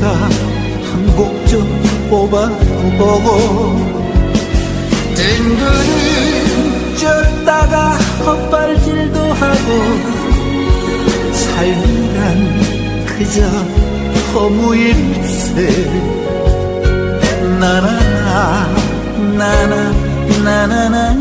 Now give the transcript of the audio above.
허침에다 한 곡 좀 뽑아보고 뜬그리 쪘다가 헛발질도 하고 삶이란 그저 허무일세. 나나나 나나 나나나